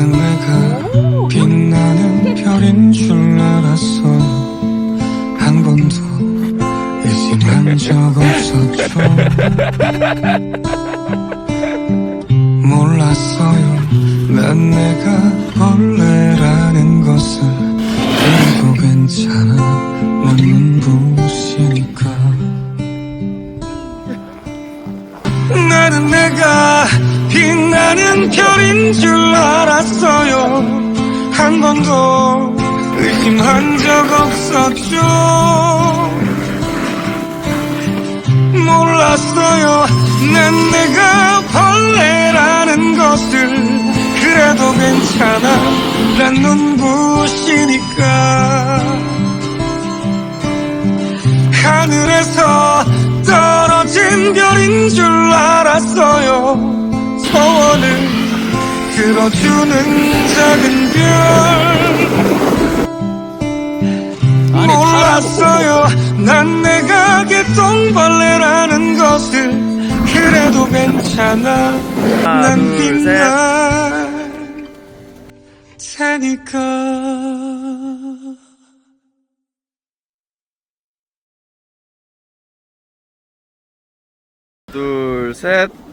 나는 내가 빛나는 별인 줄 알았어요 한 번도 의심한 적 없었죠. 몰랐어요. 난 내가 벌레라는 것을. 그래도 괜찮아. 난 눈부시니까. 나는 내가 빛나는 별인 줄 알았어요. 한 번도 의심한 적 없었죠. 몰랐어요. 난 내가 벌레라는 것을 그래도 괜찮아. 난 눈부시니까. 하늘에서 떨어진 별인 줄 알았어요 들어주는 작은 별. 몰랐어요. 난 내가 개똥벌레라는 것을. 그래도 괜찮아. 난 둘, 셋. 빛날 테니까. 둘, 셋.